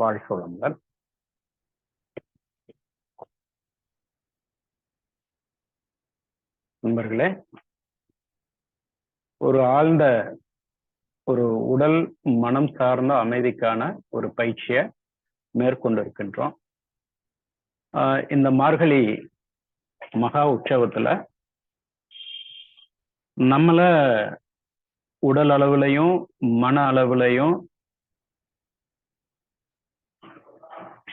வாழ்க வளமுடன். நண்பர்களே ஒரு ஆழ்ந்த ஒரு உடல் மனம் சார்ந்த அமைதிக்கான ஒரு பயிற்சியை மேற்கொண்டு இருக்கின்றோம் இந்த மார்கழி மகா உற்சவத்துல நம்மள உடல் அளவுலையும் மன அளவுலையும்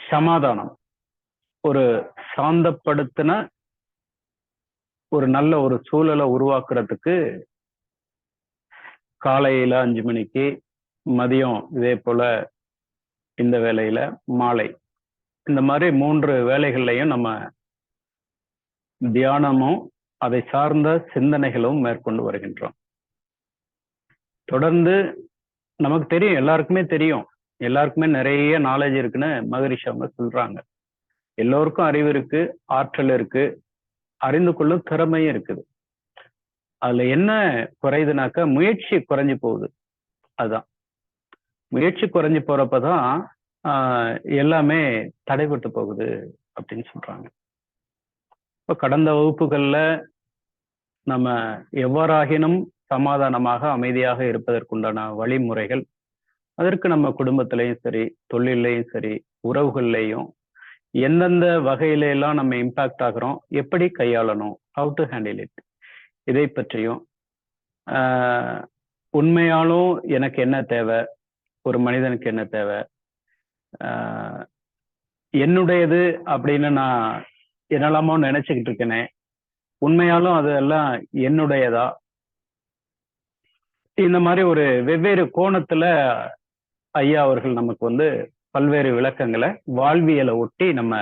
சமாதானம். ஒரு சாந்தப்படுத்தின ஒரு நல்ல ஒரு சூழலை உருவாக்குறதுக்கு காலையில அஞ்சு மணிக்கு மதியம் இதே போல இந்த வேலையில மாலை. இந்த மாதிரி மூன்று வேலைகள்லையும் நம்ம தியானமும் அதை சார்ந்த சிந்தனைகளும் மேற்கொண்டு வருகின்றோம். தொடர்ந்து நமக்கு தெரியும் எல்லாருக்குமே தெரியும். எல்லாருக்குமே நிறைய நாலேஜ் இருக்குன்னு மகரிஷி அவங்க சொல்றாங்க. எல்லோருக்கும் அறிவு இருக்கு ஆற்றல் இருக்கு அறிந்து கொள்ளும் திறமையும் இருக்குது. அதுல என்ன குறையுதுனாக்கா முயற்சி குறைஞ்சு போகுது. அதுதான் முயற்சி குறைஞ்சு போறப்பதான் ஆஹ் எல்லாமே தடைபட்டு போகுது அப்படின்னு சொல்றாங்க. இப்போ கடந்த வகுப்புகள்ல நம்ம எவ்வாறாகினும் சமாதானமாக அமைதியாக இருப்பதற்குண்டான வழிமுறைகள் அதற்கு நம்ம குடும்பத்திலையும் சரி தொழிலையும் சரி உறவுகள்லையும் எந்தெந்த வகையில எல்லாம் நம்ம இம்பாக்ட் ஆகிறோம் எப்படி கையாளணும் ஹவு டு ஹேண்டில் இட் இதை பற்றியும் உண்மையாலும் எனக்கு என்ன தேவை ஒரு மனிதனுக்கு என்ன தேவை என்னுடையது அப்படின்னு நான் என்னெல்லாமோ நினைச்சுக்கிட்டு இருக்கேனே உண்மையாலும் அதெல்லாம் என்னுடையதா? இந்த மாதிரி ஒரு வெவ்வேறு கோணத்துல ஐயா அவர்கள் நமக்கு வந்து பல்வேறு விளக்கங்களை வாழ்வியலை ஒட்டி நம்ம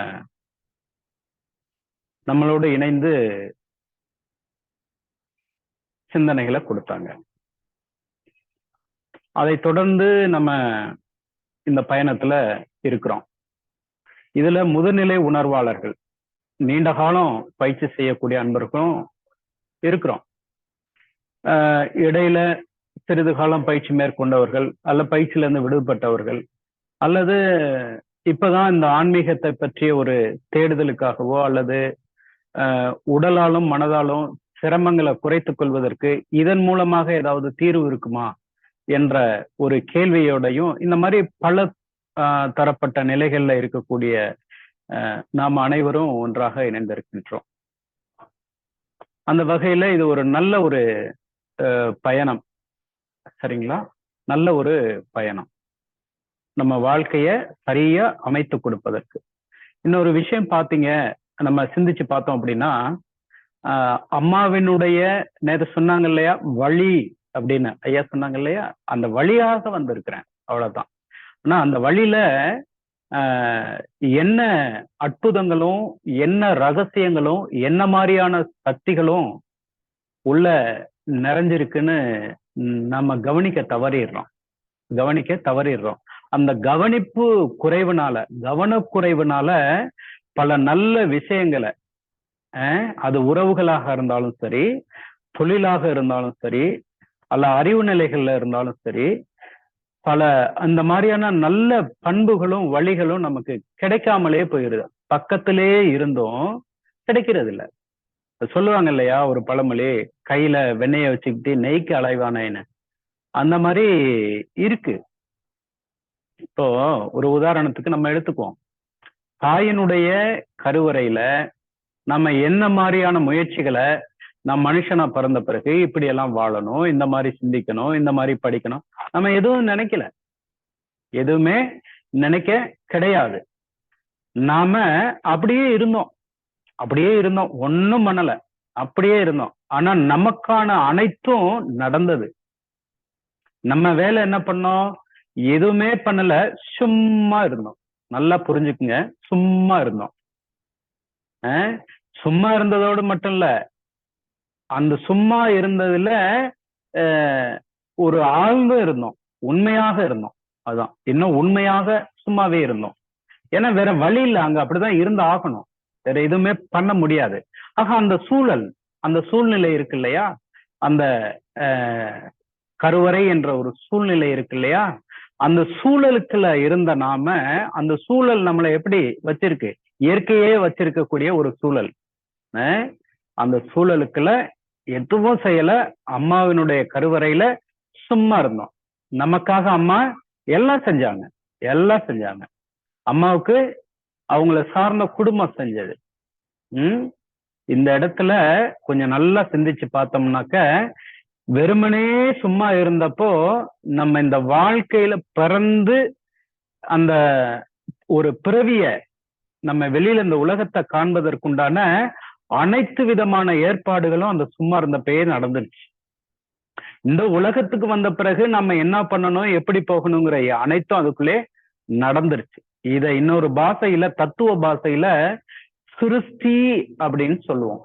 நம்மளோடு இணைந்து சிந்தனைகளை கொடுத்தாங்க. அதை தொடர்ந்து நம்ம இந்த பயணத்துல இருக்கிறோம். இதுல முதுநிலை உணர்வாளர்கள் நீண்ட காலம் பயிற்சி செய்யக்கூடிய அன்பர்களும் இருக்கிறோம். இடையில சிறிது காலம் பயிற்சி மேற்கொண்டவர்கள் அல்ல பயிற்சியிலிருந்து விடுபட்டவர்கள் அல்லது இப்பதான் இந்த ஆன்மீகத்தை பற்றிய ஒரு தேடுதலுக்காகவோ அல்லது உடலாலும் மனதாலும் சிரமங்களை குறைத்துக் கொள்வதற்கு இதன் மூலமாக ஏதாவது தீர்வு இருக்குமா என்ற ஒரு கேள்வியோடையும் இந்த மாதிரி பல தரப்பட்ட நிலைகள்ல இருக்கக்கூடிய நாம் அனைவரும் ஒன்றாக இணைந்திருக்கின்றோம். அந்த வகையில இது ஒரு நல்ல ஒரு பயணம். சரிங்களா? நல்ல ஒரு பயணம். நம்ம வாழ்க்கைய சரியா அமைத்து கொடுப்பதற்கு. இன்னொரு விஷயம் பார்த்தீங்க நம்ம சிந்திச்சு பார்த்தோம் அப்படின்னா அம்மாவினுடைய நேற்று சொன்னாங்க இல்லையா வழி அப்படின்னு. ஐயா சொன்னாங்க இல்லையா அந்த வழியாக வந்திருக்கிறேன் அவ்வளவுதான். ஆனா அந்த வழியில என்ன அற்புதங்களும் என்ன ரகசியங்களும் என்ன மாதிரியான சக்திகளும் உள்ள நிறைஞ்சிருக்குன்னு நம்ம கவனிக்க தவறிடுறோம். கவனிக்க தவறிடுறோம். அந்த கவனிப்பு குறைவுனால கவனக்குறைவுனால பல நல்ல விஷயங்களை அது உறவுகளாக இருந்தாலும் சரி தொழிலாக இருந்தாலும் சரி அல்ல அறிவு நிலைகள்ல இருந்தாலும் சரி பல அந்த மாதிரியான நல்ல பண்புகளும் வழிகளும் நமக்கு கிடைக்காமலே போயிருது. பக்கத்திலேயே இருந்தும் கிடைக்கிறது இல்லை சொல்லுவாங்க இல்லையா ஒரு பழமொழி கையில வெண்ணைய வச்சுக்கிட்டு நெய்க்கு அலைவானேன்னு அந்த மாதிரி இருக்கு. இப்போ ஒரு உதாரணத்துக்கு நம்ம எடுத்துக்குவோம். தாயினுடைய கருவறையில நம்ம என்ன மாதிரியான முயற்சிகளை நம் மனுஷனா பிறந்த பிறகு இப்படி எல்லாம் வாழணும் இந்த மாதிரி சிந்திக்கணும் இந்த மாதிரி படிக்கணும் நம்ம எதுவும் நினைக்கல. எதுவுமே நினைக்க கிடையாது. நாம அப்படியே இருந்தோம். அப்படியே இருந்தோம். ஒன்றும் பண்ணல. அப்படியே இருந்தோம். ஆனா நமக்கான அனைத்தும் நடந்தது. நம்ம வேலை என்ன பண்ணோம்? எதுவுமே பண்ணல. சும்மா இருந்தோம். நல்லா புரிஞ்சுக்குங்க. சும்மா இருந்தோம். சும்மா இருந்ததோடு மட்டும் இல்ல. அந்த சும்மா இருந்ததுல ஒரு ஆழ்ந்து இருந்தோம். உண்மையாக இருந்தோம். அதான். இன்னும் உண்மையாக சும்மாவே இருந்தோம். ஏன்னா வேற வழி இல்லை. அங்க அப்படிதான் இருந்து ஆகணும். வேற எதுவுமே பண்ண முடியாது. ஆக அந்த சூழல் அந்த சூழ்நிலை இருக்கு இல்லையா? அந்த கருவறை என்ற ஒரு சூழ்நிலை இருக்கு இல்லையா? அந்த சூழலுக்குள்ள இருந்த நாம அந்த சூழல் நம்மளை எப்படி வச்சிருக்கு? இயற்கையே வச்சிருக்கக்கூடிய ஒரு சூழல். அந்த சூழலுக்குள்ள எதுவும் செய்யல. அம்மாவினுடைய கருவறையில சும்மா இருந்தோம். நமக்காக அம்மா எல்லாம் செஞ்சாங்க. எல்லாம் செஞ்சாங்க. அம்மாவுக்கு அவங்கள சார்ந்த குடும்பம் செஞ்சது. உம் இந்த இடத்துல கொஞ்சம் நல்லா சிந்திச்சு பார்த்தோம்னாக்க வெறுமனே சும்மா இருந்தப்போ நம்ம இந்த வாழ்க்கையில பிறந்து அந்த ஒரு பிறவிய நம்ம வெளியில இந்த உலகத்தை காண்பதற்குண்டான அனைத்து விதமான ஏற்பாடுகளும் அந்த சும்மா இருந்தப்பயே நடந்துருச்சு. இந்த உலகத்துக்கு வந்த பிறகு நம்ம என்ன பண்ணணும் எப்படி போகணுங்கிற அனைத்தும் அதுக்குள்ளே நடந்துருச்சு. இத இன்னொரு பாஷையில தத்துவ பாஷையில சிருஷ்டி அப்படின்னு சொல்லுவோம்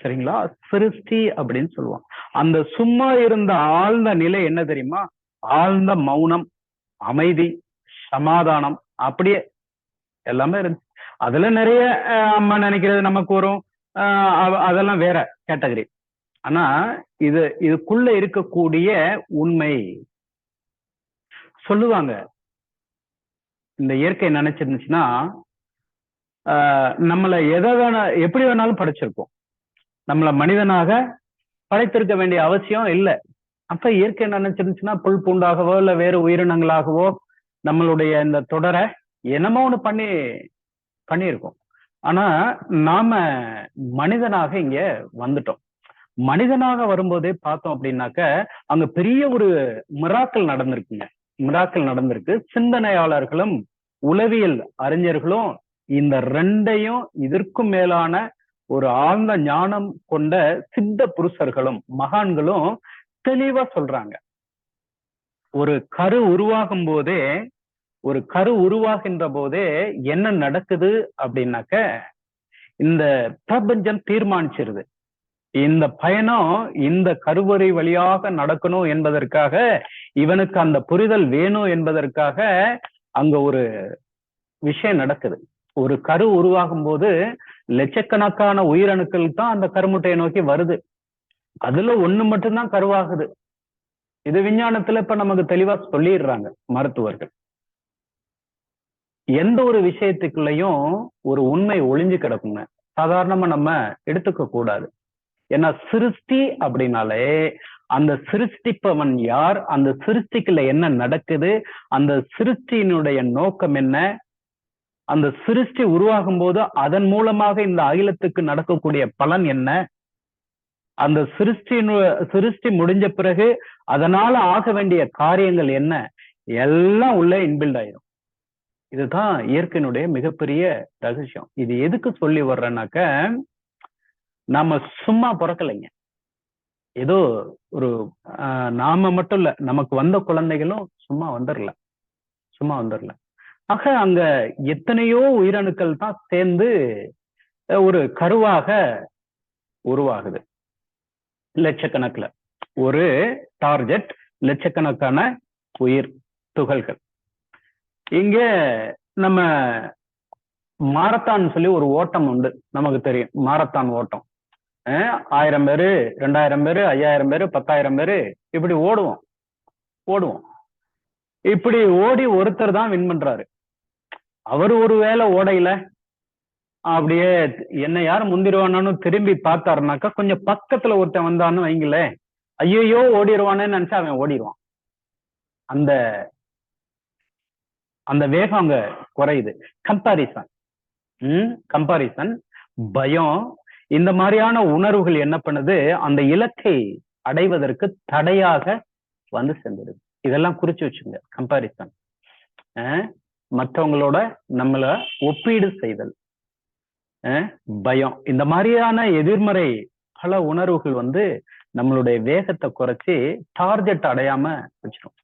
சரிங்களா? சிருஷ்டி அப்படின்னு சொல்லுவோம் அந்த சும்மா இருந்த ஆழ்ந்த நிலை என்ன தெரியுமா? ஆழ்ந்த மௌனம் அமைதி சமாதானம் அப்படியே எல்லாமே இருந்துச்சு அதுல நிறைய அம்மா நினைக்கிறது நமக்கு வரும். அதெல்லாம் வேற கேட்டகரி. ஆனா இது இதுக்குள்ள இருக்கக்கூடிய உண்மை. சொல்லுவாங்க. இந்த இயற்கை நினைச்சிருந்துச்சுன்னா ஆஹ் நம்மளை எதை வேணா எப்படி வேணாலும் படைச்சிருக்கோம் நம்மளை மனிதனாக படைத்திருக்க வேண்டிய அவசியம் இல்லை. அப்ப இயற்கை நினைச்சிருந்துச்சுன்னா புல் பூண்டாகவோ இல்ல வேறு உயிரினங்களாகவோ நம்மளுடைய இந்த தொடரை என்னமோ ஒண்ணு பண்ணி பண்ணியிருக்கோம். ஆனா நாம மனிதனாக இங்க வந்துட்டோம். மனிதனாக வரும்போதே பார்த்தோம் அப்படின்னாக்க அங்க பெரிய ஒரு மிராக்கள் நடந்திருக்குங்க. மிராக்கள் நடந்திருக்கு. சிந்தனையாளர்களும் உளவியல் அறிஞர்களும் இந்த ரெண்டையும் இதற்கும் மேலான ஒரு ஆழ்ந்த ஞானம் கொண்ட சித்த புருஷர்களும் மகான்களும் தெளிவா சொல்றாங்க. ஒரு கரு உருவாகும் போதே ஒரு கரு உருவாகின்ற போதே என்ன நடக்குது அப்படின்னாக்க இந்த பிரபஞ்சம் தீர்மானிச்சிருது. இந்த பயணம் இந்த கருவறை வழியாக நடக்கணும் என்பதற்காக இவனுக்கு அந்த புரிதல் வேணும் என்பதற்காக அங்க ஒரு விஷயம் நடக்குது. ஒரு கரு உருவாகும் போது லட்சக்கணக்கான உயிரணுக்கள் தான் அந்த கருமுட்டையை நோக்கி வருது. அதுல ஒண்ணு மட்டும்தான் கருவாகுது. இது விஞ்ஞானத்துல இப்ப நமக்கு தெளிவா சொல்லிடுறாங்க மருத்துவர்கள். எந்த ஒரு விஷயத்துக்குள்ளயும் ஒரு உண்மை ஒளிஞ்சு கிடக்குங்க. சாதாரணமா நம்ம எடுத்துக்க கூடாது. ஏன்னா சிருஷ்டி அப்படின்னாலே அந்த சிருஷ்டிப்பவன் யார்? அந்த சிருஷ்டிக்குள்ள என்ன நடக்குது? அந்த சிருஷ்டியினுடைய நோக்கம் என்ன? அந்த சிருஷ்டி உருவாகும் போது அதன் மூலமாக இந்த அகிலத்துக்கு நடக்கக்கூடிய பலன் என்ன? அந்த சிருஷ்டி சிருஷ்டி முடிஞ்ச பிறகு அதனால ஆக வேண்டிய காரியங்கள் என்ன? எல்லாம் உள்ள இன்பில்ட் ஆயிரும். இதுதான் இயற்கையினுடைய மிகப்பெரிய ரகசியம். இது எதுக்கு சொல்லி வர்றேன்னாக்க நாம சும்மா பிறக்கலைங்க. ஏதோ ஒரு நாம மட்டும் இல்ல நமக்கு வந்த குழந்தைகளும் சும்மா வந்துடல சும்மா வந்துடல ஆக அங்க எத்தனையோ உயிரணுக்கள் தான் சேர்ந்து ஒரு கருவாக உருவாகுது. லட்சக்கணக்குல. ஒரு டார்கெட் லட்சக்கணக்கான உயிர் துகள்கள். இங்க நம்ம மாரத்தான் சொல்லி ஒரு ஓட்டம் உண்டு. நமக்கு தெரியும். மாரத்தான் ஓட்டம். ஆயிரம் பேரு ரெண்டாயிரம் பேரு ஐயாயிரம் பேரு பத்தாயிரம் பேரு இப்படி ஓடுவோம். ஓடுவோம். இப்படி ஓடி ஒருத்தர் தான் வின் பண்றாரு. அவர் ஒரு வேளை ஓடையில அப்படியே என்ன யார் முந்திருவானு திரும்பி பார்த்தாருனாக்கா கொஞ்சம் பக்கத்துல ஒருத்தன் வந்தான்னு வைங்களேன். ஐயோ ஓடிடுவானேன்னு நினைச்சா அவன் ஓடிடுவான் அந்த அந்த வேகம் அங்க குறையுது. கம்பாரிசன் ம் கம்பாரிசன் பயம் இந்த மாதிரியான உணர்வுகள் என்ன பண்ணுது? அந்த இலக்கை அடைவதற்கு தடையாக வந்து சேர்ந்துடுது இதெல்லாம் குறிச்சு வச்சுங்க கம்பாரிசன் மற்றவங்களோட நம்மள ஒப்பீடு செய்தல். பயம். இந்த மாதிரியான எதிர்மறை பல உணர்வுகள் வந்து நம்மளுடைய வேகத்தை குறைச்சி டார்கெட் அடையாம வச்சிடும்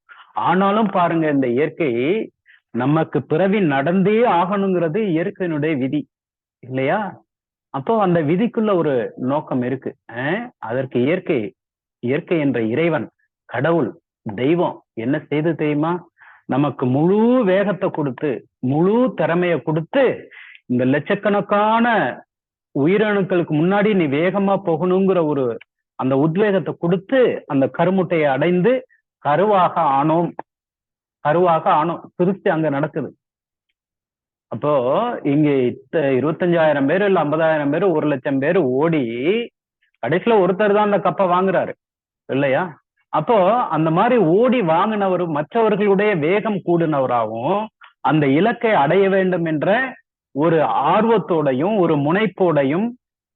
ஆனாலும் பாருங்க இந்த இயற்கை நமக்கு பிறவி நடந்தே ஆகணுங்கிறது இயற்கையினுடைய விதி. இல்லையா? அப்போ அந்த விதிக்குள்ள ஒரு நோக்கம் இருக்கு. அதற்கு இயற்கை இயற்கை என்ற இறைவன் கடவுள் தெய்வம் என்ன செய்து தெரியுமா? நமக்கு முழு வேகத்தை கொடுத்து முழு திறமைய கொடுத்து இந்த லட்சக்கணக்கான உயிரணுக்களுக்கு முன்னாடி நீ வேகமா போகணுங்கிற ஒரு அந்த உத்வேகத்தை கொடுத்து அந்த கருமுட்டையை அடைந்து கருவாக ஆனோம். கருவாக ஆணும் திருச்சி அங்க நடக்குது. அப்போ இங்க இத்த- இருபத்தஞ்சாயிரம் பேர் இல்ல ஐம்பதாயிரம் பேர் ஒரு லட்சம் பேர் ஓடி கடைசியில ஒருத்தர் தான் அந்த கப்பை வாங்குறாரு. இல்லையா? அப்போ அந்த மாதிரி ஓடி வாங்கினவர் மற்றவர்களுடைய வேகம் கூடினவராகவும் அந்த இலக்கை அடைய வேண்டும் என்ற ஒரு ஆர்வத்தோடையும் ஒரு முனைப்போடையும்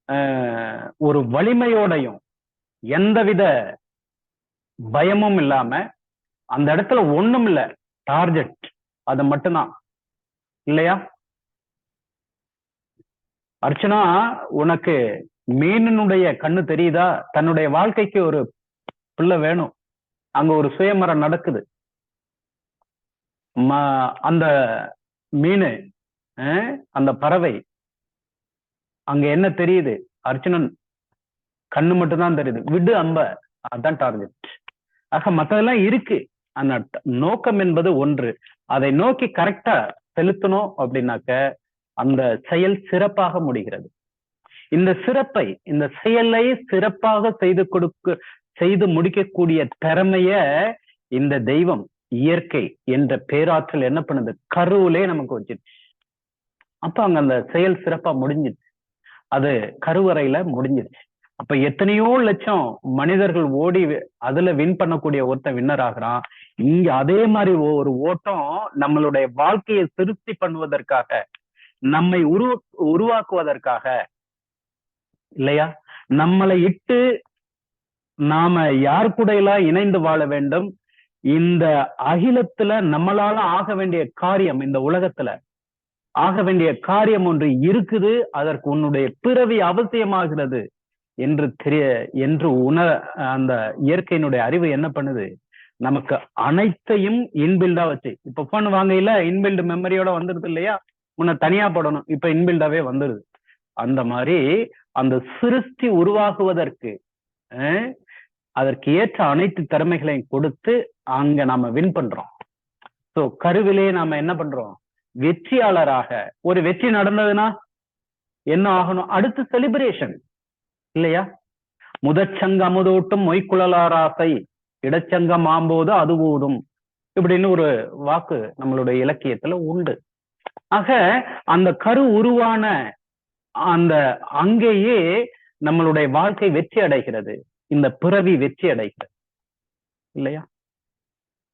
ஆஹ், ஒரு வலிமையோடையும் எந்தவித பயமும் இல்லாம அந்த இடத்துல ஒண்ணும் இல்லை டார்கெட் அது மட்டும்தான். இல்லையா? அர்ச்சனா உனக்கு மீனினுடைய கண்ணு தெரியுதா? தன்னுடைய வாழ்க்கைக்கு ஒரு பிள்ளை வேணும். அங்க ஒரு சுயமரம் நடக்குது. அந்த மீன் அந்த பறவை அங்க என்ன தெரியுது? அர்ச்சனன் கண்ணு மட்டும்தான் தெரியுது. விடு அம்ப அதான் டார்கெட் ஆக மத்ததெல்லாம் இருக்கு. அந்த நோக்கம் என்பது ஒன்று. அதை நோக்கி கரெக்டா செலுத்தணும் அப்படின்னாக்க அந்த செயல் சிறப்பாக முடிகிறது. இந்த சிறப்பை இந்த செயலை சிறப்பாக செய்து கொடுக்க செய்து முடிக்கக்கூடிய திறமைய இந்த தெய்வம் இயற்கை என்ற பேராற்றல் என்ன பண்ணுது? கருவிலே நமக்கு வச்சிருச்சு அப்ப அங்க அந்த செயல் சிறப்பா முடிஞ்சிருச்சு. அது கருவறையில முடிஞ்சிருச்சு. அப்ப எத்தனையோ லட்சம் மனிதர்கள் ஓடி அதுல வின் பண்ணக்கூடிய ஒருத்தன் வின்னர் ஆகுறான். இங்க அதே மாதிரி ஒரு ஓட்டம் நம்மளுடைய வாழ்க்கையை திருப்தி பண்ணுவதற்காக நம்மை உரு உருவாக்குவதற்காக இல்லையா? நம்மளை இட்டு நாம யார் கூட எல்லாம் இணைந்து வாழ வேண்டும்? இந்த அகிலத்துல நம்மளால ஆக வேண்டிய காரியம் இந்த உலகத்துல. ஆக வேண்டிய காரியம் ஒன்று இருக்குது அதற்கு உன்னுடைய பிறவி அவசியமாகிறது. என்று தெரிய என்று உணர அந்த இயற்கையினுடைய அறிவு என்ன பண்ணுது? நமக்கு அனைத்தையும் இன்பில்டா வச்சு இப்ப போன் வாங்கையில இன்பில்டு மெமரியோட வந்துருது இல்லையா? முன்ன தனியா போடணும் இப்ப இன்பில்டாவே வந்துருது. அந்த மாதிரி அந்த சிருஷ்டி உருவாகுவதற்கு அஹ், அதற்கு ஏற்ற அனைத்து திறமைகளையும் கொடுத்து அங்க நாம வின் பண்றோம். சோ கருவிலே நாம என்ன பண்றோம்? வெற்றியாளராக ஒரு வெற்றி நடந்ததுன்னா என்ன ஆகணும்? அடுத்து செலிப்ரேஷன் இல்லையா? முதற்சங்க அமுதோட்டும் மொய்க்குழலாராசை இடச்சங்கம் ஆம்போது அது ஊதும் இப்படின்னு ஒரு வாக்கு நம்மளுடைய இலக்கியத்துல உண்டு. ஆக அந்த கரு உருவான அந்த அங்கேயே நம்மளுடைய வாழ்க்கை வெற்றி அடைகிறது. இந்த பிறவி வெற்றி அடைகிறது. இல்லையா?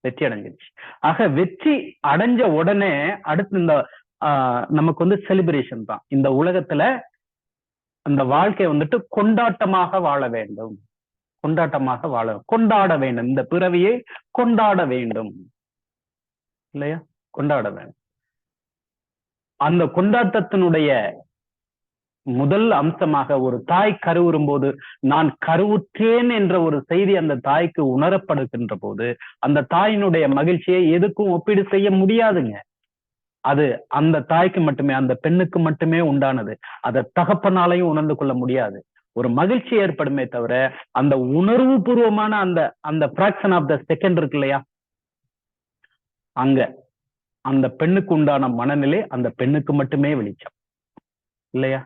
வெற்றி அடைஞ்சிருச்சு. ஆக வெற்றி அடைஞ்ச உடனே அடுத்து இந்த ஆஹ், நமக்கு வந்து செலிப்ரேஷன் தான். இந்த உலகத்துல அந்த வாழ்க்கை வந்துட்டு கொண்டாட்டமாக வாழ வேண்டும். கொண்டாட்டமாக வாழ கொண்டாட வேண்டும். இந்த பிறவியை கொண்டாட வேண்டும். இல்லையா? கொண்டாட வேண்டும். அந்த கொண்டாட்டத்தினுடைய முதல் அம்சமாக ஒரு தாய் கருவுறும் போது நான் கருவுற்றேன் என்ற ஒரு செய்தி அந்த தாய்க்கு உணரப்படுகின்ற போது அந்த தாயினுடைய மகிழ்ச்சியை எதுக்கும் ஒப்பீடு செய்ய முடியாதுங்க. அது அந்த தாய்க்கு மட்டுமே அந்த பெண்ணுக்கு மட்டுமே உண்டானது. அதை தகப்பனாலையும் உணர்ந்து கொள்ள முடியாது. ஒரு மகிழ்ச்சி ஏற்படுமே தவிர அந்த உணர்வு பூர்வமான அந்த அந்த பிராக்ஷன் ஆஃப் த செகண்ட் இருக்கு இல்லையா? அங்க அந்த பெண்ணுக்கு உண்டான மனநிலை அந்த பெண்ணுக்கு மட்டுமே வெளிச்சம். இல்லையா?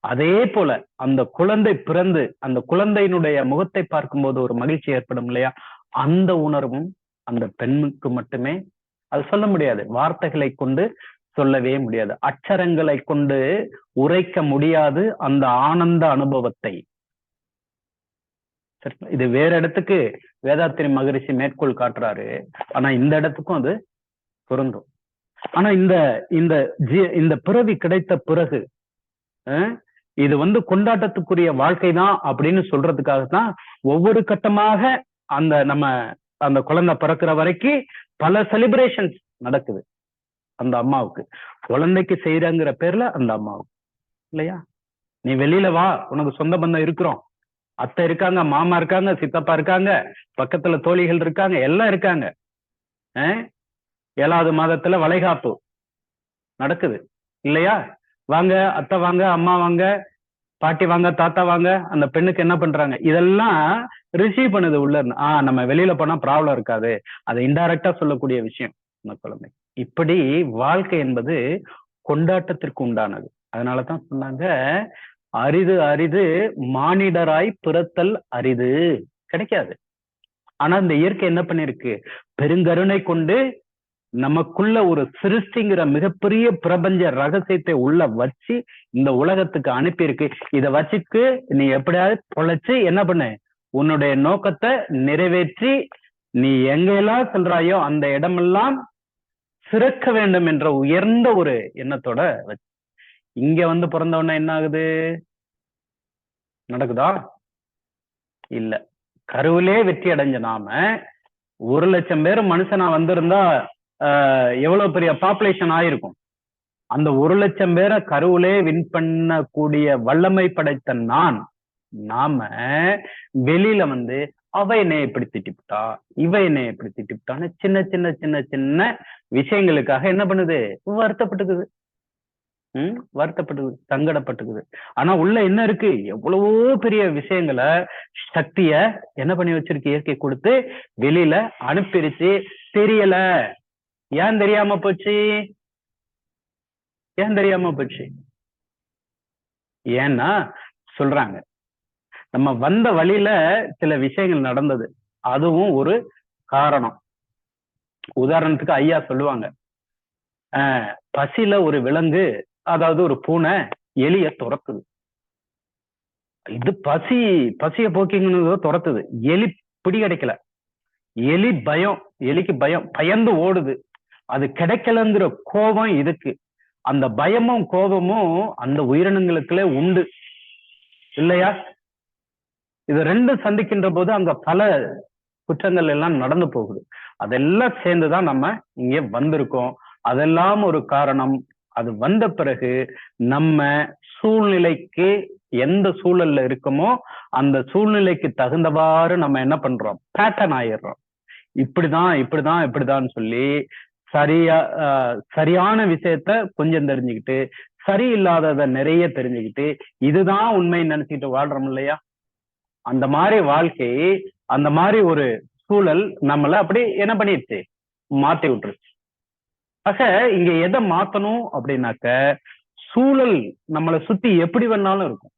அதே போல அந்த குழந்தை பிறந்து அந்த குழந்தையினுடைய முகத்தை பார்க்கும்போது ஒரு மகிழ்ச்சி ஏற்படும் இல்லையா? அந்த உணர்வும் அந்த பெண்ணுக்கு மட்டுமே அது சொல்ல முடியாது. வார்த்தைகளை கொண்டு சொல்லவே முடியாது. அச்சரங்களை கொண்டு உரைக்க முடியாது அந்த ஆனந்த அனுபவத்தை. இது வேற இடத்துக்கு வேதாத்திரி மகரிஷி மேற்கோள் காட்டுறாரு. ஆனா இந்த இடத்துக்கும் அது பொருந்தும். ஆனா இந்த இந்த ஜி இந்த பிறவி கிடைத்த பிறகு இது வந்து கொண்டாட்டத்துக்குரிய வாழ்க்கை தான் அப்படின்னு சொல்றதுக்காக தான் ஒவ்வொரு கட்டமாக அந்த நம்ம அந்த குழந்தை பிறக்கிற வரைக்கும் பல செலிப்ரேஷன்ஸ் நடக்குது அந்த அம்மாவுக்கு. குழந்தைக்கு செய்யறங்கிற பேர்ல அந்த அம்மாவுக்கு. இல்லையா? நீ வெளியில வா உனக்கு சொந்த பந்தம் இருக்கிறோம். அத்தை இருக்காங்க மாமா இருக்காங்க சித்தப்பா இருக்காங்க பக்கத்துல தோழிகள் இருக்காங்க எல்லாம் இருக்காங்க. ஏழாவது மாதத்துல வளைகாப்பு நடக்குது. இல்லையா? வாங்க அத்தை வாங்க அம்மா வாங்க பாட்டி வாங்க தாத்தா வாங்க அந்த பெண்ணுக்கு என்ன பண்றாங்க? இதெல்லாம் ரிசீவ் பண்ணுது உள்ள இருந்து. ஆஹ் நம்ம வெளியில போனா ப்ராப்ளம் இருக்காது. அதை இன்டைரக்டா சொல்லக்கூடிய விஷயம் அந்த குழந்தை. இப்படி வாழ்க்கை என்பது கொண்டாட்டத்திற்கு உண்டானது. அதனாலதான் சொன்னாங்க அரிது அரிது மானிடராய் பிறத்தல் அரிது. கிடைக்காது. ஆனா இந்த இயற்கை என்ன பண்ணிருக்கு? பெருங்கருணை கொண்டு நமக்குள்ள ஒரு சிருஷ்டிங்கிற மிகப்பெரிய பிரபஞ்ச ரகசியத்தை உள்ள வச்சு இந்த உலகத்துக்கு அனுப்பியிருக்கு. இத வச்சுக்கு நீ எப்படியாவது பொழைச்சு என்ன பண்ணு? உன்னுடைய நோக்கத்தை நிறைவேற்றி நீ எங்கெல்லாம் சொல்றாயோ அந்த இடமெல்லாம் சிறக்க வேண்டும் என்ற உயர்ந்த ஒரு எண்ணத்தோட வச்சு. இங்க வந்து பிறந்தவொடனே என்ன ஆகுது? நடக்குதா? இல்ல. கருவிலே வெற்றி அடைஞ்ச நாம ஒரு லட்சம் பேர் மனுஷனா வந்திருந்தா எவ்வளவு பெரிய பாப்புலேஷன் ஆயிருக்கும்? அந்த ஒரு லட்சம் பேரை கருவிலே வின் பண்ணக்கூடிய வல்லமை படைத்த நான் நாம வெளியில வந்து அவ என்னை எப்படி திட்டிவிட்டா இவ என்னை எப்படி திட்டிவிட்டான்னு சின்ன சின்ன சின்ன சின்ன விஷயங்களுக்காக என்ன பண்ணுது? வருத்தப்பட்டுக்குது. உம் வருத்தப்பட்டுக்குது சங்கடப்பட்டுக்குது. ஆனா உள்ள என்ன இருக்கு? எவ்வளவோ பெரிய விஷயங்களை சக்திய என்ன பண்ணி வச்சிருக்கு? இயற்கை கொடுத்து வெளியில அனுப்பிருச்சு. தெரியல. ஏன் தெரியாம போச்சு? ஏன் தெரியாம போச்சு? ஏன்னா சொல்றாங்க. நம்ம வந்த வழியில சில விஷயங்கள் நடந்தது. அதுவும் ஒரு காரணம். உதாரணத்துக்கு ஐயா சொல்லுவாங்க. ஆஹ் பசியில ஒரு விலங்கு அதாவது ஒரு பூனை எலிய துரத்துது. இது பசி பசிய போக்கிங்கன்னு துரத்துது. எலி பிடி கிடைக்கல எலி பயம் எலிக்கு பயம் பயந்து ஓடுது. அது கிடைக்கலங்கிற கோபம் இருக்கு அந்த பயமும் கோபமும் அந்த உயிரினங்களுக்குள்ளே உண்டு. இல்லையா? இது ரெண்டும் சந்திக்கின்ற போது அங்க பல குற்றங்கள் எல்லாம் நடந்து போகுது. அதெல்லாம் சேர்ந்துதான் நம்ம இங்கே வந்திருக்கோம். அதெல்லாம் ஒரு காரணம். அது வந்த பிறகு நம்ம சூழ்நிலைக்கு எந்த சூழல்ல இருக்கோமோ அந்த சூழ்நிலைக்கு தகுந்தவாறு நம்ம என்ன பண்றோம்? பேட்டர்ன் ஆயிடுறோம். இப்படிதான் இப்படிதான் இப்படிதான் சொல்லி சரியா சரியான விஷயத்த கொஞ்சம் தெரிஞ்சுக்கிட்டு சரியில்லாதத நிறைய தெரிஞ்சுக்கிட்டு இதுதான் உண்மைன்னு நினைச்சிட்டு வாழ்றோம் இல்லையா? அந்த மாதிரி வாழ்க்கை அந்த மாதிரி ஒரு சூழல் நம்மள அப்படி என்ன பண்ணிடுச்சு? மாத்தி விட்டுருச்சு. ஆக இங்க எதை மாத்தணும் அப்படின்னாக்க சூழல் நம்மளை சுத்தி எப்படி வேணாலும் இருக்கும்.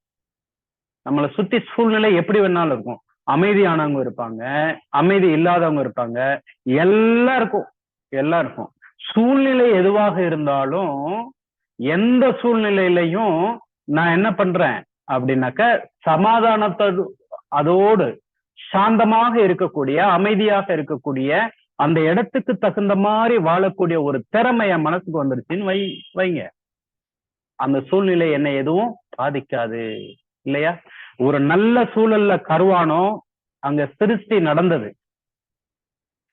நம்மளை சுத்தி சூழ்நிலை எப்படி வேணாலும் இருக்கும். அமைதியானவங்க இருப்பாங்க அமைதி இல்லாதவங்க இருப்பாங்க எல்லாருக்கும் எல்லாருக்கும். சூழ்நிலை எதுவாக இருந்தாலும் எந்த சூழ்நிலையிலையும் நான் என்ன பண்றேன் அப்படின்னாக்க சமாதானத்தோடு அதோடு சாந்தமாக இருக்கக்கூடிய அமைதியாக இருக்கக்கூடிய அந்த இடத்துக்கு தகுந்த மாதிரி வாழக்கூடிய ஒரு திறமைய மனசுக்கு வந்துருச்சுன்னு வை வைங்க. அந்த சூழ்நிலை என்னை எதுவும் பாதிக்காது. இல்லையா? ஒரு நல்ல சூழல்ல கருவானோ அங்க சிருஷ்டி நடந்தது.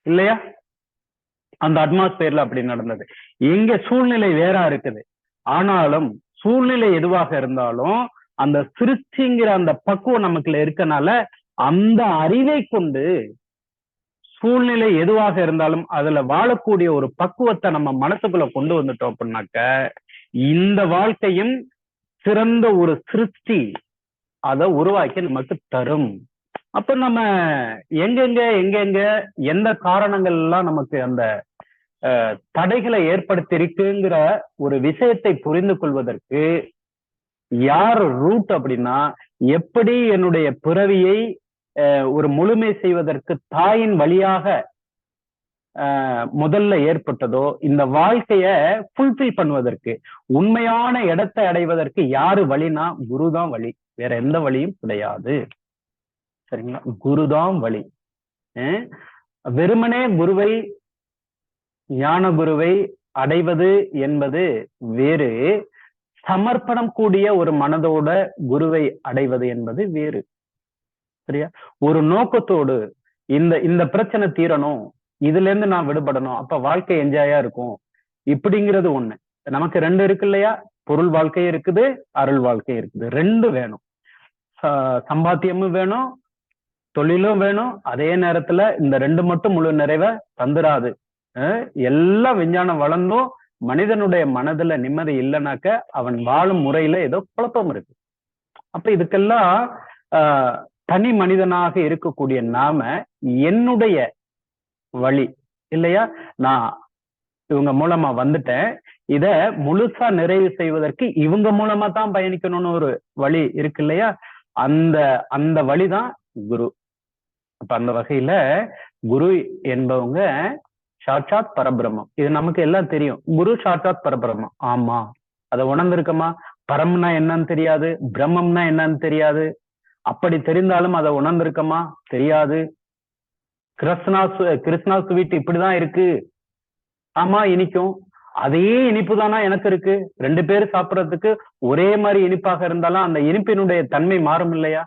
இல்லையா? அந்த அட்மாஸ்பியர்ல அப்படி நடந்தது. எங்க சூழ்நிலை வேறா இருக்குது. ஆனாலும் சூழ்நிலை எதுவாக இருந்தாலும் அந்த சிருஷ்டிங்கிற அந்த பக்குவம் நமக்குள்ள இருக்கனால அந்த அறிவை கொண்டு சூழ்நிலை எதுவாக இருந்தாலும் அதுல வாழக்கூடிய ஒரு பக்குவத்தை நம்ம மனசுக்குள்ள கொண்டு வந்துட்டோம் அப்படின்னாக்க இந்த வாழ்க்கையும் சிறந்த ஒரு சிருஷ்டி அதை உருவாக்கி நமக்கு தரும். அப்ப நம்ம எங்கெங்க எங்கெங்க எந்த காரணங்கள் எல்லாம் நமக்கு அந்த தடைகளை ஏற்படுத்தியிருக்குங்கிற ஒரு விஷயத்தை புரிந்து கொள்வதற்கு யார் ரூட் அப்படின்னா எப்படி என்னுடைய பிறவியை ஒரு முழுமை செய்வதற்கு தாயின் வழியாக முதல்ல ஏற்பட்டதோ இந்த வாழ்க்கைய ஃபுல்ஃபில் பண்ணுவதற்கு உண்மையான இடத்தை அடைவதற்கு யாரு வழினா குருதான் வழி. வேற எந்த வழியும் கிடையாது. சரிங்களா? குருதான் வழி வெறுமனே குருவை ஞான குருவை அடைவது என்பது வேறு. சமர்ப்பணம் கூடிய ஒரு மனதோட குருவை அடைவது என்பது வேறு. சரியா? ஒரு நோக்கத்தோடு இந்த இந்த பிரச்சனை தீரணும் இதுல இருந்து நான் விடுபடணும் அப்ப வாழ்க்கை என்ஜாயா இருக்கும். இப்படிங்கிறது ஒண்ணு. நமக்கு ரெண்டு இருக்கு இல்லையா? பொருள் வாழ்க்கை இருக்குது அருள் வாழ்க்கை இருக்குது. ரெண்டு வேணும். சம்பாத்தியமும் வேணும் தொழிலும் வேணும். அதே நேரத்துல இந்த ரெண்டு மட்டும் முழு நிறைவை தந்துராது. எல்லா விஞ்ஞானம் வளர்ந்தும் மனிதனுடைய மனதுல நிம்மதி இல்லைனாக்க அவன் வாழும் முறையில ஏதோ குழப்பம் இருக்கு. அப்ப இதுக்கெல்லாம் ஆஹ் தனி மனிதனாக இருக்கக்கூடிய நாம என்னுடைய வழி இல்லையா? நான் இவங்க மூலமா வந்துட்டேன். இத முழுசா நிறைவு செய்வதற்கு இவங்க மூலமா தான் பயணிக்கணும்னு ஒரு வழி இருக்கு இல்லையா? அந்த அந்த வழிதான் குரு. அப்ப அந்த வகையில குரு என்பவங்க சாட்சாத் பரபிரம்மம். இது நமக்கு எல்லாம் தெரியும். குரு சாட்சாத் பரபிரம்மம். ஆமா. அதை உணர்ந்திருக்கமா? பரம்னா என்னன்னு தெரியாது. பிரம்மம்னா என்னன்னு தெரியாது. அப்படி தெரிந்தாலும் அதை உணர்ந்திருக்கமா? தெரியாது. கிருஷ்ணா கிருஷ்ணா ஸ்வீட் இப்படிதான் இருக்கு. ஆமா இனிக்கும். அதே இனிப்பு தானா எனக்கு இருக்கு. ரெண்டு பேரும் சாப்பிட்றதுக்கு ஒரே மாதிரி இனிப்பாக இருந்தாலும் அந்த இனிப்பினுடைய தன்மை மாறும் இல்லையா?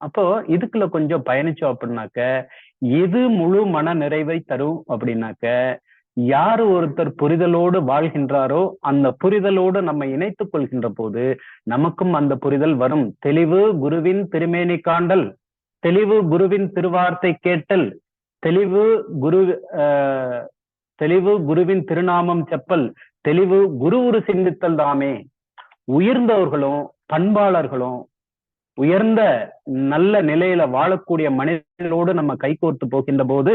அப்போ இதுக்குள்ள கொஞ்சம் பயணிச்சோம் அப்படின்னாக்க எது முழு மன நிறைவை தரும் அப்படின்னாக்க யாரு ஒருத்தர் புரிதலோடு வாழ்கின்றாரோ அந்த புரிதலோடு நம்ம இணைத்துக் கொள்கின்ற போது நமக்கும் அந்த புரிதல் வரும். தெளிவு குருவின் திருமேனி காண்டல் தெளிவு குருவின் திருவார்த்தை கேட்டல் தெளிவு குரு ஆஹ், தெளிவு குருவின் திருநாமம் செப்பல் தெளிவு குரு உரு சிந்தித்தல் தாமே. உயர்ந்தவர்களும் பண்பாளர்களும் உயர்ந்த நல்ல நிலையில வாழக்கூடிய மனிதர்களோடு நம்ம கைகோர்த்து போகின்ற போது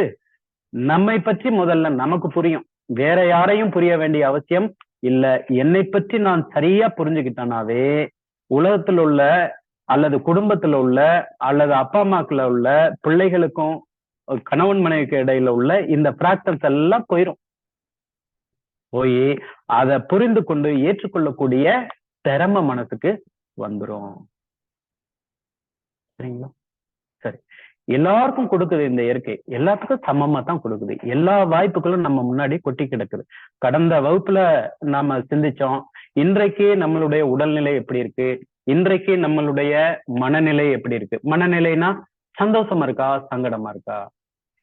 நம்மை பற்றி முதல்ல நமக்கு புரியும். வேற யாரையும் புரிய வேண்டிய அவசியம் இல்ல. என்னை பற்றி நான் சரியா புரிஞ்சுக்கிட்டேனாவே உலகத்துல உள்ள அல்லது குடும்பத்துல உள்ள அல்லது அப்பா அம்மாக்குள்ள உள்ள பிள்ளைகளுக்கும் கணவன் மனைவிக்கு இடையில உள்ள இந்த பிராக்டன்ஸ் எல்லாம் போயிரும். போய் அதை புரிந்து கொண்டு ஏற்றுக்கொள்ளக்கூடிய திறமை மனசுக்கு வந்துரும். சரிங்களா? சரி. எல்லாருக்கும் கொடுக்குது இந்த இயற்கை. எல்லாத்துக்கும் சமமா தான் கொடுக்குது. எல்லா வாய்ப்புகளும் நம்ம முன்னாடி கொட்டி கிடக்குது. கடந்த வகுப்புல நாம சிந்திச்சோம் இன்றைக்கு நம்மளுடைய உடல்நிலை எப்படி இருக்கு? இன்றைக்கு நம்மளுடைய மனநிலை எப்படி இருக்கு? மனநிலைனா சந்தோஷமா இருக்கா? சங்கடமா இருக்கா?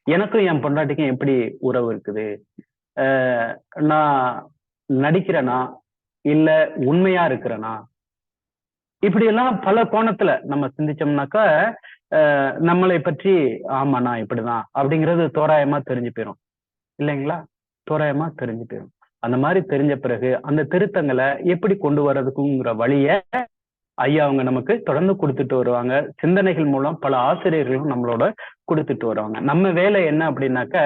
எனக்கும் என் பொண்டாட்டிக்கும் எப்படி உறவு இருக்குது? ஆஹ் நான் நடிக்கிறேனா? இல்ல உண்மையா இருக்கிறேனா? இப்படி எல்லாம் பல கோணத்துல நம்ம சிந்திச்சோம்னாக்கா ஆஹ் நம்மளை பற்றி ஆமா நான் இப்படிதான் அப்படிங்கிறது தோராயமா தெரிஞ்சு போயிரும். இல்லைங்களா? தோராயமா தெரிஞ்சு போயிரும். அந்த மாதிரி தெரிஞ்ச பிறகு அந்த திருத்தங்களை எப்படி கொண்டு வர்றதுக்குங்கிற வழிய ஐயா அவங்க நமக்கு தொடர்ந்து கொடுத்துட்டு வருவாங்க. சிந்தனைகள் மூலம் பல ஆசிரியர்களும் நம்மளோட கொடுத்துட்டு வருவாங்க. நம்ம வேலை என்ன அப்படின்னாக்க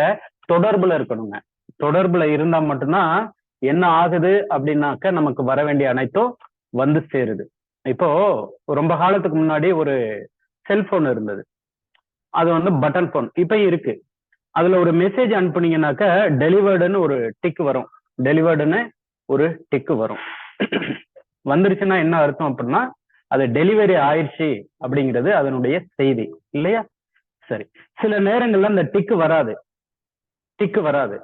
தொடர்புல இருக்கணுங்க. தொடர்புல இருந்தா மட்டும்தான் என்ன ஆகுது அப்படின்னாக்க நமக்கு வர வேண்டிய அனைத்தும் வந்து சேருது. இப்போ ரொம்ப காலத்துக்கு முன்னாடி ஒரு செல்போன் இருந்தது. அது வந்து பட்டன் போன் இப்போ இருக்கு. அதுல ஒரு மெசேஜ் அனுப்புனீங்கன்னாக்க டெலிவர்டுன்னு ஒரு டிக் வரும். டெலிவர்டுன்னு ஒரு டிக் வரும். வந்துருச்சுன்னா என்ன அர்த்தம் அப்படின்னா அது டெலிவரி ஆயிடுச்சு அப்படிங்கிறது அதனுடைய செய்தி. இல்லையா? சரி. சில நேரங்கள்ல அந்த டிக்கு வராது. டிக்கு வராது.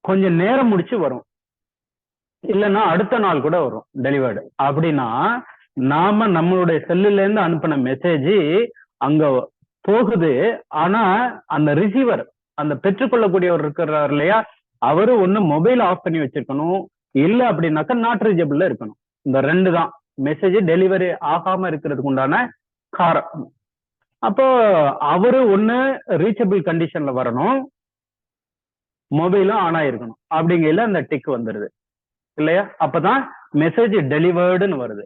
கொஞ்சம் நேரம் முடிச்சு வரும். இல்லைன்னா அடுத்த நாள் கூட வரும் டெலிவர்டு அப்படின்னா நாம நம்மளுடைய செல்லுல இருந்து அனுப்பின மெசேஜ் அங்க போகுது. ஆனா அந்த ரிசீவர் அந்த பெற்றுக்கொள்ளக்கூடியவர் இருக்கிறார் இல்லையா? அவரு ஒண்ணு மொபைல் ஆஃப் பண்ணி வச்சிருக்கணும். இல்ல அப்படின்னாக்கா நாட் ரீச்சபிள்ல இருக்கணும். இந்த ரெண்டு தான். மெசேஜ் டெலிவரி ஆகாம இருக்கிறதுக்கு உண்டான காரணம். அப்போ அவரு ஒண்ணு ரீச்சபிள் கண்டிஷன்ல வரணும். மொபைலும் ஆன் ஆயிருக்கணும். அப்படிங்கையில அந்த டிக் வந்துருது. இல்லையா? அப்பதான் மெசேஜ் டெலிவர்டுன்னு வருது.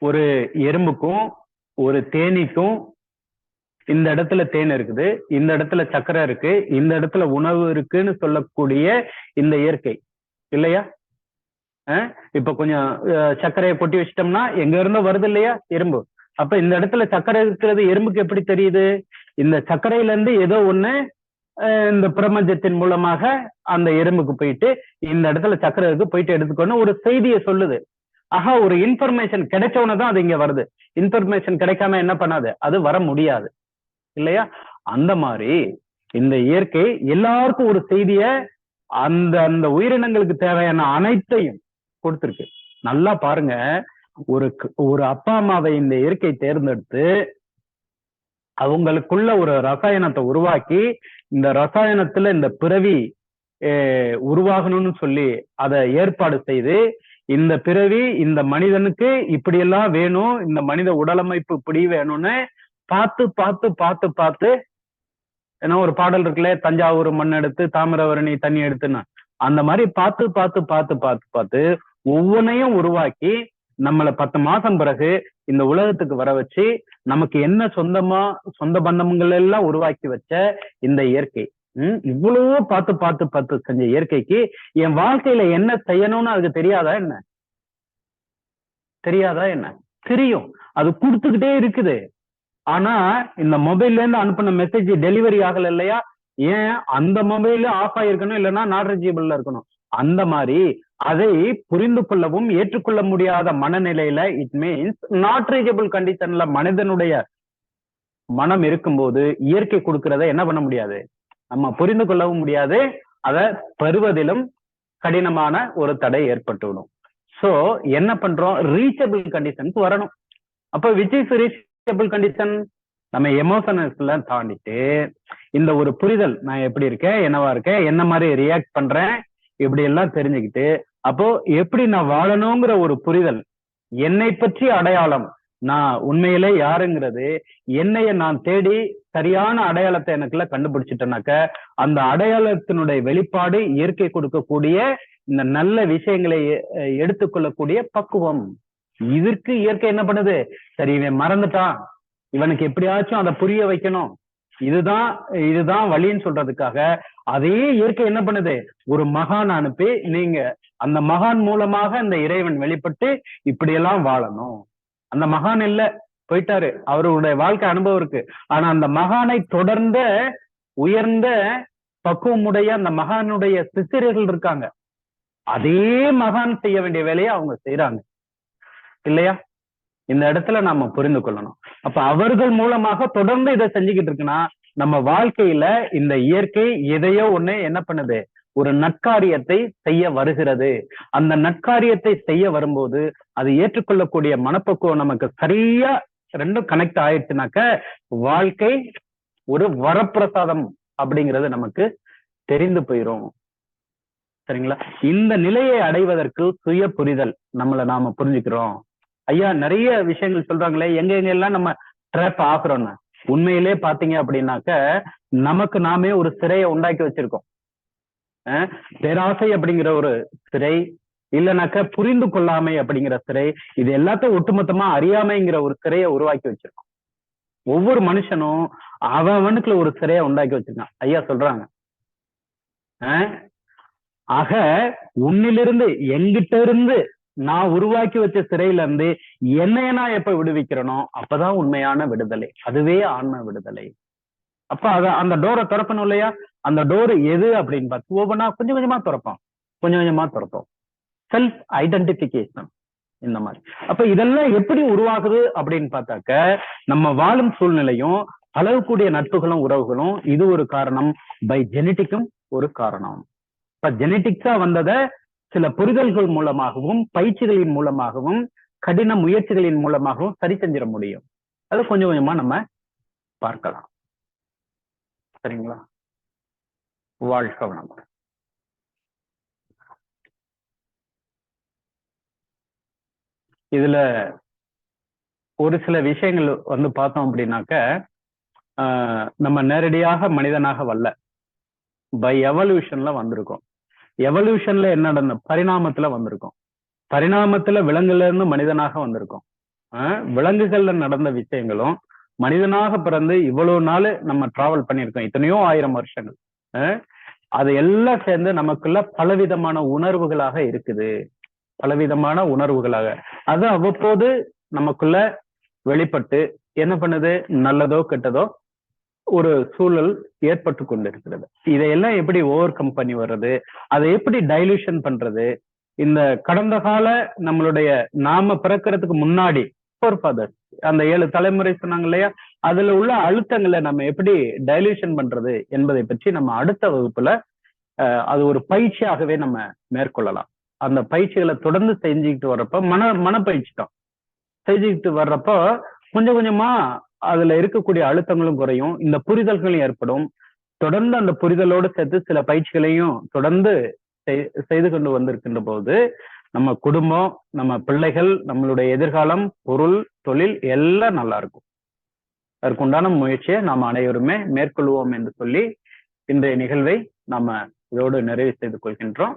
ஒரு எறும்புக்கும் ஒரு தேனீக்கும் இந்த இடத்துல தேன் இருக்குது இந்த இடத்துல சக்கரை இருக்கு இந்த இடத்துல உணவு இருக்குன்னு சொல்லக்கூடிய இந்த இயற்கை. இல்லையா? இப்ப கொஞ்சம் அஹ், சர்க்கரையை கொட்டி வச்சிட்டோம்னா எங்க இருந்தோ வருது இல்லையா? எறும்பு. அப்ப இந்த இடத்துல சர்க்கரை இருக்கிறது எறும்புக்கு எப்படி தெரியுது? இந்த சர்க்கரையில இருந்து ஏதோ ஒண்ணு இந்த பிரபஞ்சத்தின் மூலமாக அந்த எறும்புக்கு போயிட்டு இந்த இடத்துல சக்கரத்துக்கு போயிட்டு எடுத்துக்கணும் ஒரு செய்தியை சொல்லுது. ஆஹா ஒரு இன்ஃபர்மேஷன் கிடைச்சவன தான் அது இங்க வருது. இன்ஃபர்மேஷன் கிடைக்காம என்ன பண்ணாது? அது வர முடியாது. இல்லையா? அந்த மாதிரி இந்த இயற்கை எல்லாருக்கும் ஒரு செய்திய அந்த அந்த உயிரினங்களுக்கு தேவையான அனைத்தையும் கொடுத்துருக்கு. நல்லா பாருங்க. ஒரு ஒரு அப்பா அம்மாவை இந்த இயற்கை தேர்ந்தெடுத்து அவங்களுக்குள்ள ஒரு ரசாயனத்தை உருவாக்கி இந்த ரசாயனத்துல இந்த பிறவி அஹ், உருவாகணும்னு சொல்லி அதை ஏற்பாடு செய்து இந்த பிறவி இந்த மனிதனுக்கு இப்படியெல்லாம் வேணும் இந்த மனித உடலமைப்பு இப்படி வேணும்னு பார்த்து பார்த்து பார்த்து பார்த்து ஏன்னா ஒரு பாடல் இருக்குல்ல தஞ்சாவூர் மண் எடுத்து தாமிரவரணி தண்ணி எடுத்துன்னு. அந்த மாதிரி பார்த்து பார்த்து பார்த்து பார்த்து பார்த்து ஒவ்வொன்றையும் உருவாக்கி நம்மளை பத்து மாசம் பிறகு இந்த உலகத்துக்கு வர வச்சு நமக்கு என்ன சொந்தமா சொந்த பந்தங்கள் எல்லாம் உருவாக்கி வச்ச இந்த இயற்கை. உம் இவ்வளவோ பார்த்து பார்த்து பார்த்து செஞ்ச இயற்கைக்கு என் வாழ்க்கையில என்ன செய்யணும்னு அதுக்கு தெரியாதா என்ன? தெரியாதா என்ன? தெரியும். அது கொடுத்துக்கிட்டே இருக்குது. ஆனா இந்த மொபைல்ல இருந்து அனுப்பின மெசேஜ் டெலிவரி ஆகல இல்லையா? ஏன்? அந்த மொபைல் ஆஃப் ஆயிருக்கணும் இல்லைன்னா நாட் ரீச்சபிள்ல இருக்கணும். அந்த மாதிரி அதை புரிந்து கொள்ளவும் ஏற்றுக்கொள்ள முடியாத மனநிலையில இட் மீன்ஸ் நாட் ரீச்சபிள் கண்டிஷன்ல மனிதனுடைய மனம் இருக்கும்போது இயற்கை கொடுக்கறத என்ன பண்ண முடியாது? நம்ம புரிந்து கொள்ளவும் முடியாது. அதை பெறுவதிலும் கடினமான ஒரு தடை ஏற்பட்டுவிடும். சோ என்ன பண்றோம்? ரீச்சபிள் கண்டிஷனுக்கு வரணும். அப்ப விச் இஸ் ரீச்சபிள் கண்டிஷன் நம்ம எமோஷனல்ஸ்ல தாண்டிட்டு இந்த ஒரு புரிதல் நான் எப்படி இருக்கேன்? என்னவா இருக்கேன்? என்ன மாதிரி ரியாக்ட் பண்றேன்? இப்படி எல்லாம் தெரிஞ்சுக்கிட்டு அப்போ எப்படி நான் வாழணுங்கிற ஒரு புரிதல். என்னை பற்றி அடையாளம். நான் உண்மையிலே யாருங்கிறது என்னைய நான் தேடி சரியான அடையாளத்தை எனக்குள்ள கண்டுபிடிச்சிட்டேனாக்க அந்த அடையாளத்தினுடைய வெளிப்பாடு இயற்கை கொடுக்கக்கூடிய இந்த நல்ல விஷயங்களை எடுத்துக்கொள்ளக்கூடிய பக்குவம். இதற்கு இயற்கை என்ன பண்ணுது? சரி இவன் மறந்துட்டான். இவனுக்கு எப்படியாச்சும் அதை புரிய வைக்கணும். இதுதான் இதுதான் வழின்னு சொல்றதுக்காக அதே இயற்கை என்ன பண்ணுது? ஒரு மகான் அனுப்பி நீங்க அந்த மகான் மூலமாக அந்த இறைவன் வெளிப்பட்டு இப்படியெல்லாம் வாழணும். அந்த மகான் இல்ல போயிட்டாரு. அவருடைய வாழ்க்கை அனுபவம் இருக்கு. ஆனா அந்த மகானை தொடர்ந்த உயர்ந்த பக்குவமுடைய அந்த மகானுடைய சிசிரியர்கள் இருக்காங்க. அதே மகான் செய்ய வேண்டிய வேலையை அவங்க செய்யறாங்க இல்லையா? இந்த இடத்துல நாம புரிந்து கொள்ளணும். அப்ப அவர்கள் மூலமாக தொடர்ந்து இதை செஞ்சுக்கிட்டு இருக்குன்னா நம்ம வாழ்க்கையில இந்த இயற்கை எதையோ ஒண்ணு என்ன பண்ணுது? ஒரு நற்காரியத்தை செய்ய வருகிறது. அந்த நற்காரியத்தை செய்ய வரும்போது அது ஏற்றுக்கொள்ளக்கூடிய மனப்பக்குவம் நமக்கு சரியா ரெண்டும் கனெக்ட் ஆயிடுச்சுனாக்க வாழ்க்கை ஒரு வரப்பிரசாதம் அப்படிங்கிறது நமக்கு தெரிந்து போயிரும். சரிங்களா? இந்த நிலையை அடைவதற்கு சுய புரிதல் நம்மளை நாம புரிஞ்சுக்கிறோம். ஐயா நிறைய விஷயங்கள் சொல்றாங்களே எங்க எங்க எல்லாம் நம்ம ட்ராப் ஆகுறோம்னு உண்மையிலே பாத்தீங்க அப்படின்னாக்க நமக்கு நாமே ஒரு சிறையை உண்டாக்கி வச்சிருக்கோம். பேராசை அப்படிங்கிற ஒரு சிறை இல்லைனாக்க புரிந்து கொள்ளாமை அப்படிங்கிற சிறை இது எல்லாத்தையும் ஒட்டுமொத்தமா அறியாமைங்கிற ஒரு சிறையை உருவாக்கி வச்சிருக்கோம். ஒவ்வொரு மனுஷனும் அவனுக்குள்ள ஒரு சிறையை உண்டாக்கி வச்சிருக்கான். ஐயா சொல்றாங்க. அஹ் ஆக உன்னிலிருந்து எங்கிட்ட இருந்து நான் உருவாக்கி வச்ச சிறையில இருந்து என்னைய நான் எப்ப விடுவிக்கிறனோ அப்பதான் உண்மையான விடுதலை. அதுவே ஆன்ம விடுதலை. அப்ப அத அந்த டோரை திறப்பணும் இல்லையா? அந்த டோர் எது அப்படின்னு பார்த்து ஒவ்வொன்றா கொஞ்சம் கொஞ்சமா திறப்போம். கொஞ்சம் கொஞ்சமா திறப்போம். செல்ஃப் ஐடென்டிபிகேஷன் இந்த மாதிரி. அப்ப இதெல்லாம் எப்படி உருவாகுது அப்படின்னு பார்த்தாக்க நம்ம வாழும் சூழ்நிலையும் பழகக்கூடிய நட்புகளும் உறவுகளும் இது ஒரு காரணம். பை ஜெனட்டிக்கும் ஒரு காரணம். இப்ப ஜெனட்டிக்ஸா வந்ததை சில புரிதல்கள் மூலமாகவும் பயிற்சிகளின் மூலமாகவும் கடின முயற்சிகளின் மூலமாகவும் சரி செஞ்சிட முடியும். அது கொஞ்சம் கொஞ்சமா நம்ம பார்க்கலாம். சரிங்களா? வாழ்க வளமுடன். இதுல ஒரு சில விஷயங்கள் வந்து பார்த்தோம் அப்படின்னாக்க ஆஹ் நம்ம நேரடியாக மனிதனாக வரல பை எவல்யூஷன்ல வந்திருக்கோம். எவல்யூஷன்ல என்ன நடந்த பரிணாமத்துல வந்திருக்கோம். பரிணாமத்துல விலங்குல இருந்து மனிதனாக வந்திருக்கோம். ஆஹ் விலங்குகள்ல நடந்த விஷயங்களும் மனிதனாக பிறந்து இவ்வளவு நாள் நம்ம டிராவல் பண்ணியிருக்கோம். இத்தனையோ ஆயிரம் வருஷங்கள். அது எல்லாம் சேர்ந்து நமக்குள்ள பலவிதமான உணர்வுகளாக இருக்குது. பலவிதமான உணர்வுகளாக. அது அவ்வப்போது நமக்குள்ள வெளிப்பட்டு என்ன பண்ணுது? நல்லதோ கெட்டதோ ஒரு சூழல் ஏற்பட்டு கொண்டிருக்கிறது. இதையெல்லாம் எப்படி ஓவர் கம் பண்ணி வர்றது? அதை எப்படி டைலூஷன் பண்றது? இந்த கடந்த கால நம்மளுடைய நாம பிறக்கிறதுக்கு முன்னாடி ஃபோர் ஃபாதர்ஸ் அந்த ஏழு தலைமுறை சொன்னாங்க இல்லையா? அதுல உள்ள அழுத்தங்களை நம்ம எப்படி டைலூஷன் பண்றது என்பதை பற்றி நம்ம அடுத்த வகுப்புல அது ஒரு பயிற்சியாகவே நம்ம மேற்கொள்ளலாம். அந்த பயிற்சிகளை தொடர்ந்து செஞ்சுக்கிட்டு வர்றப்ப மன மனப்பயிற்சி தான். செஞ்சுக்கிட்டு வர்றப்போ கொஞ்சம் கொஞ்சமா அதுல இருக்கக்கூடிய அழுத்தங்களும் குறையும். இந்த புரிதல்களும் ஏற்படும். தொடர்ந்து அந்த புரிதலோடு சேர்த்து சில பயிற்சிகளையும் தொடர்ந்து செய்- செய்து கொண்டு வந்திருக்கின்ற போது நம்ம குடும்பம் நம்ம பிள்ளைகள் நம்மளுடைய எதிர்காலம் பொருள் தொழில் எல்லாம் நல்லா இருக்கும். அதற்குண்டான முயற்சியை நாம் அனைவருமே மேற்கொள்வோம் என்று சொல்லி இன்றைய நிகழ்வை நாம இதோடு நிறைவு செய்து கொள்கின்றோம்.